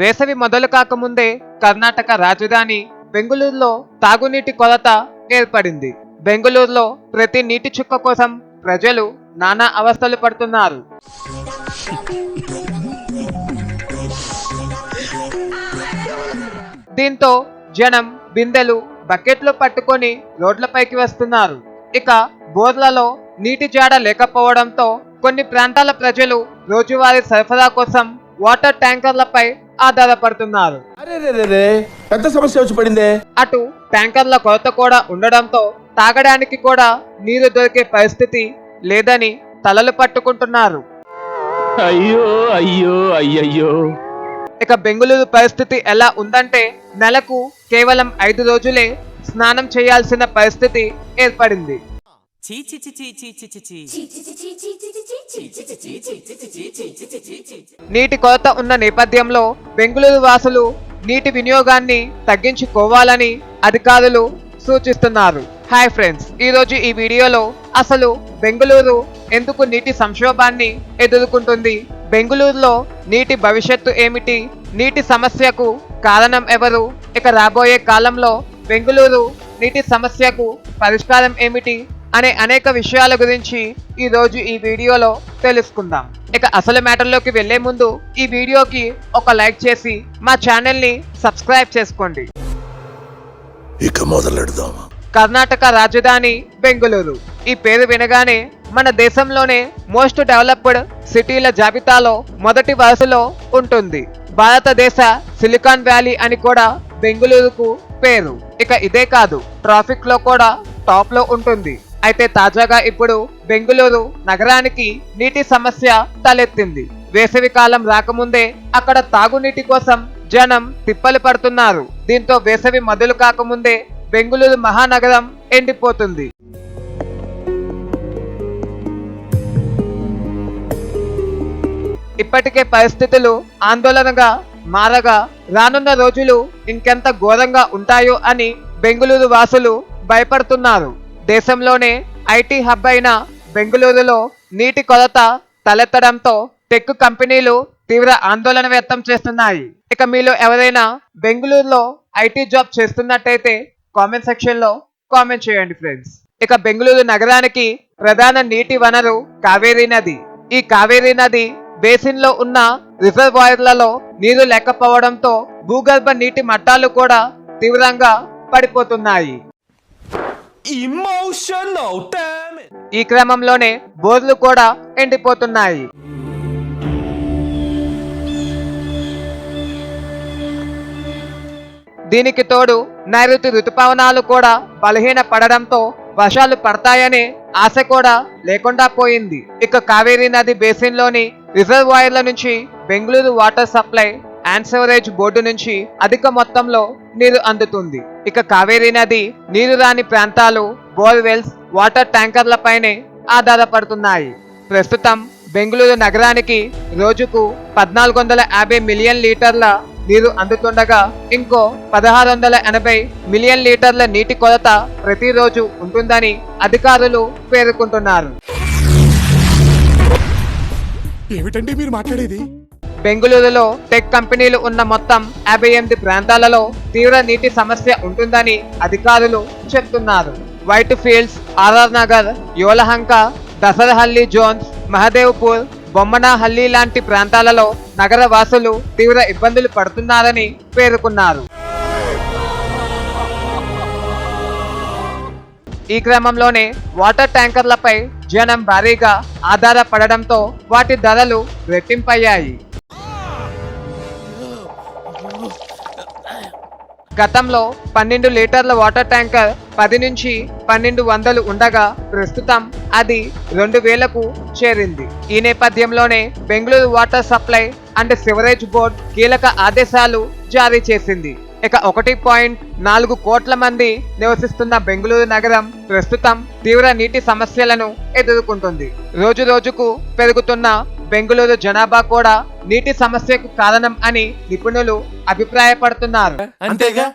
వేసవి మొదలు కాకముందే కర్ణాటక రాజధాని బెంగళూరులో తాగునీటి కొరత ఏర్పడింది. బెంగళూరులో ప్రతి నీటి చుక్క కోసం ప్రజలు నానా అవస్థలు పడుతున్నారు. దీంతో జనం బిందెలు బకెట్లు పట్టుకొని రోడ్లపైకి వస్తున్నారు. ఇక బోర్లలో నీటి జాడ లేకపోవడంతో కొన్ని ప్రాంతాల ప్రజలు రోజువారీ సరఫరా కోసం వాటర్ ట్యాంకర్లపై ఆధారపడుతున్నారు ఎంత సమస్య వచ్చి పడిందే అటు ట్యాంకర్ల కొరత కూడా ఉండడంతో తాగడానికి కూడా నీరు దొరికే పరిస్థితి లేదని తలలు పట్టుకుంటున్నారు అయ్యో అయ్యో అయ్యయ్యో ఇక బెంగళూరు పరిస్థితి ఎలా ఉందంటే నెలకు కేవలం ఐదు రోజులే స్నానం చేయాల్సిన పరిస్థితి ఏర్పడింది చీ చీ చీ చీ చీ చీ నీటి కొరత ఉన్న నేపథ్యంలో బెంగళూరు వాసులు నీటి వినియోగాన్ని తగ్గించుకోవాలని అధికారులు సూచిస్తున్నారు. హాయ్ ఫ్రెండ్స్ ఈరోజు ఈ వీడియోలో అసలు బెంగళూరు ఎందుకు నీటి సంక్షోభాన్ని ఎదుర్కొంటుంది? బెంగళూరులో నీటి భవిష్యత్తు ఏమిటి? నీటి సమస్యకు కారణం ఎవరు? ఇక రాబోయే కాలంలో బెంగళూరు నీటి సమస్యకు పరిష్కారం ఏమిటి? అనే అనేక విషయాల గురించి ఈ రోజు ఈ వీడియోలో తెలుసుకుందాం. ఇక అసలు మ్యాటర్లోకి వెళ్ళే ముందు ఈ వీడియోకి ఒక లైక్ చేసి మా ఛానల్ని సబ్స్క్రైబ్ చేసుకోండి. ఇక మొదలెడదామా కర్ణాటక రాజధాని బెంగళూరు. ఈ పేరు వినగానే మన దేశంలోనే మోస్ట్ డెవలప్డ్ సిటీల జాబితాలో మొదటి వరుసలో ఉంటుంది. భారతదేశ సిలికాన్ వ్యాలీ అని కూడా బెంగళూరుకు పేరు. ఇక ఇదే కాదు ట్రాఫిక్లో కూడా టాప్లో ఉంటుంది. అయితే తాజాగా ఇప్పుడు బెంగళూరు నగరానికి నీటి సమస్య తలెత్తింది. వేసవి కాలం రాకముందే అక్కడ తాగునీటి కోసం జనం తిప్పలు పడుతున్నారు. దీంతో వేసవి మొదలు కాకముందే బెంగళూరు మహానగరం ఎండిపోతుంది. ఇప్పటికే పరిస్థితులు ఆందోళనగా మారగా రానున్న రోజులు ఇంకెంత ఘోరంగా ఉంటాయో అని బెంగళూరు వాసులు భయపడుతున్నారు. దేశంలోనే ఐటీ హబ్ అయిన బెంగళూరులో నీటి కొరత తలెత్తడంతో టెక్ కంపెనీలు తీవ్ర ఆందోళన వ్యక్తం చేస్తున్నాయి. ఇక మీలో ఎవరైనా బెంగళూరులో ఐటీ జాబ్ చేస్తున్నట్టయితే కామెంట్ సెక్షన్లో కామెంట్ చేయండి ఫ్రెండ్స్. ఇక బెంగళూరు నగరానికి ప్రధాన నీటి వనరు కావేరీ నది. ఈ కావేరీ నది బేసిన్లో ఉన్న రిజర్వాయర్లలో నీరు లేకపోవడంతో భూగర్భ నీటి మట్టాలు కూడా తీవ్రంగా పడిపోతున్నాయి. ఇమోషనల్ ఈ క్రమంలోనే బోర్లు కూడా ఎండిపోతున్నాయి. దీనికి తోడు నైరుతి ఋతుపవనాలు కూడా బలహీన పడడంతో వర్షాలు పడతాయనే ఆశ కూడా లేకుండా పోయింది. ఇక కావేరీ నది బేసిన్లోని రిజర్వాయర్ల నుంచి Bengaluru water supply and board నుంచి అధిక మొత్తంలో నీరు అందుతుంది. ఇక కావేరీ నది నీరు రాని ప్రాంతాలు బోర్వెల్స్ వాటర్ ట్యాంకర్లపైనే ఆధారపడుతున్నాయి. ప్రస్తుతం బెంగళూరు నగరానికి రోజుకు పద్నాలుగు వందల యాభై మిలియన్ లీటర్ల నీరు అందుతుండగా ఇంకో పదహారు వందల ఎనభై మిలియన్ లీటర్ల నీటి కొరత ప్రతిరోజు ఉంటుందని అధికారులు పేర్కొంటున్నారు. ఏమిటండి మీరు మాట్లాడేది? బెంగళూరులో టెక్ కంపెనీలు ఉన్న మొత్తం యాభై ఎనిమిది ప్రాంతాలలో తీవ్ర నీటి సమస్య ఉంటుందని అధికారులు చెప్తున్నారు. Whitefields RR Nagar Yelahanka Dasarahalli zones Mahadevpur Bommanahalli లాంటి ప్రాంతాలలో నగర వాసులు తీవ్ర ఇబ్బందులు పడుతున్నారని పేర్కొన్నారు. ఈ క్రమంలోనే వాటర్ ట్యాంకర్లపై జనం భారీగా ఆధారపడడంతో వాటి ధరలు రెట్టింపయ్యాయి. గతంలో పన్నెండు లీటర్ల వాటర్ ట్యాంకర్ పది నుంచి పన్నెండు వందలు ఉండగా ప్రస్తుతం అది రెండు వేలకు చేరింది. ఈ నేపథ్యంలోనే Bengaluru water supply and sewerage board కీలక ఆదేశాలు జారీ చేసింది. ఇక ఒకటి పాయింట్ నాలుగు కోట్ల మంది నివసిస్తున్న బెంగళూరు నగరం ప్రస్తుతం తీవ్ర నీటి సమస్యలను ఎదుర్కొంటుంది. రోజు రోజుకు పెరుగుతున్న బెంగళూరు జనాభా కూడా నీటి సమస్యకు కారణం అని నిపుణులు అభిప్రాయపడుతున్నారు. అంతేగా?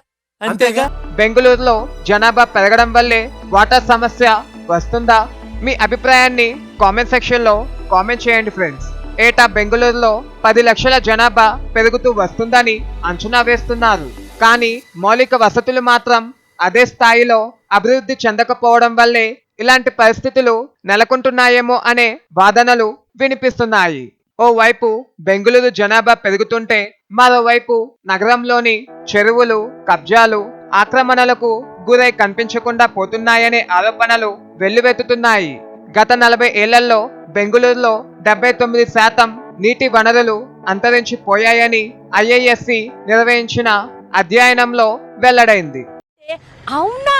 అంతేగా? బెంగళూరులో జనాభా పెరగడం వల్లే వాటర్ సమస్య వస్తుందా? మీ అభిప్రాయాన్ని కామెంట్ సెక్షన్లో కామెంట్ చేయండి ఫ్రెండ్స్. ఏటా బెంగళూరులో పది లక్షల జనాభా పెరుగుతూ వస్తుందని అంచనా వేస్తున్నారు. కానీ మౌలిక వసతులు మాత్రం అదే స్థాయిలో అభివృద్ధి చెందకపోవడం వల్లే ఇలాంటి పరిస్థితులు నెలకొంటున్నాయేమో అనే వాదనలు వినిపిస్తున్నాయి. ఓవైపు బెంగళూరు జనాభా పెరుగుతుంటే మరోవైపు నగరంలోని చెరువులు కబ్జాలు ఆక్రమణలకు గురై కనిపించకుండా పోతున్నాయనే ఆరోపణలు వెల్లువెత్తుతున్నాయి. గత నలభై ఏళ్ళలో బెంగళూరులో డెబ్బై తొమ్మిది శాతం నీటి వనరులు అంతరించిపోయాయని ఐఏఎస్సి నిర్వహించిన అధ్యయనంలో వెల్లడైంది. అవునా?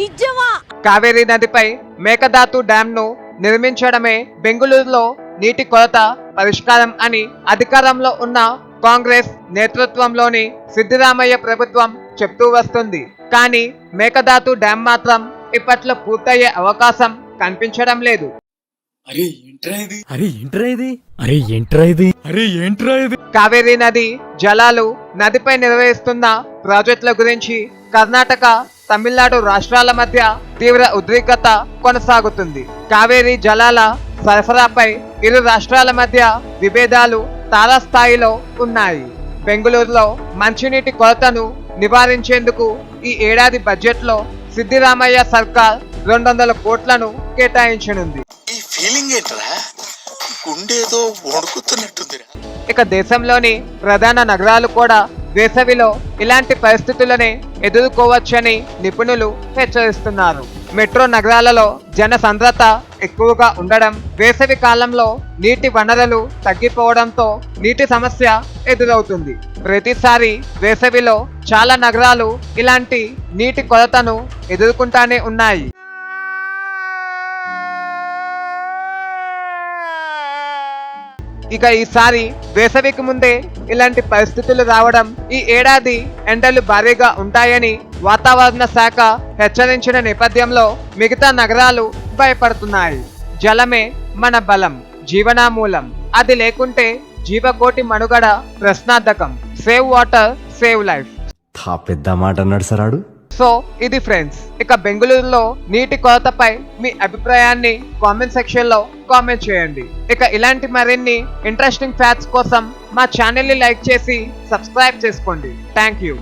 నిజమా? కావేరీ నదిపై మేకదాతు డ్యామ్ను నిర్మించడమే బెంగళూరులో నీటి కొరత పరిష్కారం అని అధికారంలో ఉన్న కాంగ్రెస్ నేతృత్వంలోని సిద్దిరామయ్య ప్రభుత్వం చెప్తూ వస్తుంది. కానీ మేకదాతు డ్యామ్ మాత్రం ఇప్పట్లో పూర్తయ్యే అవకాశం కనిపించడం లేదు. అరే కావేరీ నది జలాలు నదిపై నిర్వహిస్తున్న ప్రాజెక్టుల గురించి కర్ణాటక తమిళనాడు రాష్ట్రాల మధ్య తీవ్ర ఉద్రిక్తత కొనసాగుతుంది. కావేరీ జలాల సరఫరాపై ఇరు రాష్ట్రాల మధ్య విభేదాలు తారాస్థాయిలో ఉన్నాయి. బెంగళూరులో మంచినీటి కొరతను నివారించేందుకు ఈ ఏడాది బడ్జెట్లో సిద్దిరామయ్య సర్కార్ రెండు వందల కోట్లను కేటాయించనుంది. ఈ ఫీలింగ్ ఏంట్రా? గుండేదో వణుకుతున్నట్టుందిరా. ఇక దేశంలోని ప్రధాన నగరాలు కూడా వేసవిలో ఇలాంటి పరిస్థితులనే ఎదుర్కోవచ్చని నిపుణులు హెచ్చరిస్తున్నారు. మెట్రో నగరాలలో జన సంద్రత ఎక్కువగా ఉండడం వేసవి కాలంలో నీటి వనరులు తగ్గిపోవడంతో నీటి సమస్య ఎదురవుతుంది. ప్రతిసారి వేసవిలో చాలా నగరాలు ఇలాంటి నీటి కొరతను ఎదుర్కొంటానే ఉన్నాయి. ఇక ఈసారి వేసవికి ముందే ఇలాంటి పరిస్థితులు రావడం ఈ ఏడాది ఎండలు భారీగా ఉంటాయని వాతావరణ శాఖ హెచ్చరించిన నేపథ్యంలో మిగతా నగరాలు భయపడుతున్నాయి. జలమే మన బలం జీవనామూలం. అది లేకుంటే జీవకోటి మనుగడ ప్రశ్నార్థకం. Save water save life. పెద్ద మాట అన్నాడు సరాడు. సో ఇది ఫ్రెండ్స్. ఇక బెంగళూరులో నీటి కొరతపై మీ అభిప్రాయాన్ని కామెంట్ సెక్షన్లో కామెంట్ చేయండి. ఇక ఇలాంటి మరిన్ని ఇంట్రెస్టింగ్ ఫ్యాక్ట్స్ కోసం మా ఛానల్ని లైక్ చేసి సబ్స్క్రైబ్ చేసుకోండి. Thank you